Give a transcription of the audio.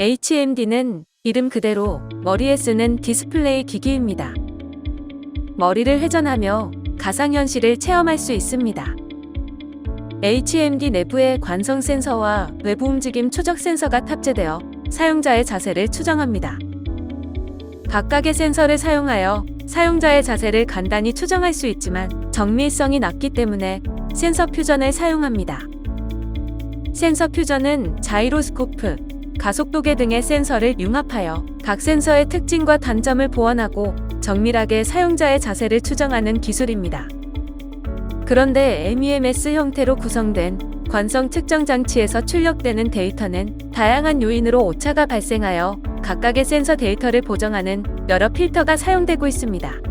HMD는 이름 그대로 머리에 쓰는 디스플레이 기기입니다. 머리를 회전하며 가상현실을 체험할 수 있습니다. HMD 내부에 관성 센서와 외부 움직임 추적 센서가 탑재되어 사용자의 자세를 추정합니다. 각각의 센서를 사용하여 사용자의 자세를 간단히 추정할 수 있지만 정밀성이 낮기 때문에 센서 퓨전을 사용합니다. 센서 퓨전은 자이로스코프, 가속도계 등의 센서를 융합하여 각 센서의 특징과 단점을 보완하고 정밀하게 사용자의 자세를 추정하는 기술입니다. 그런데 MEMS 형태로 구성된 관성 측정 장치에서 출력되는 데이터는 다양한 요인으로 오차가 발생하여 각각의 센서 데이터를 보정하는 여러 필터가 사용되고 있습니다.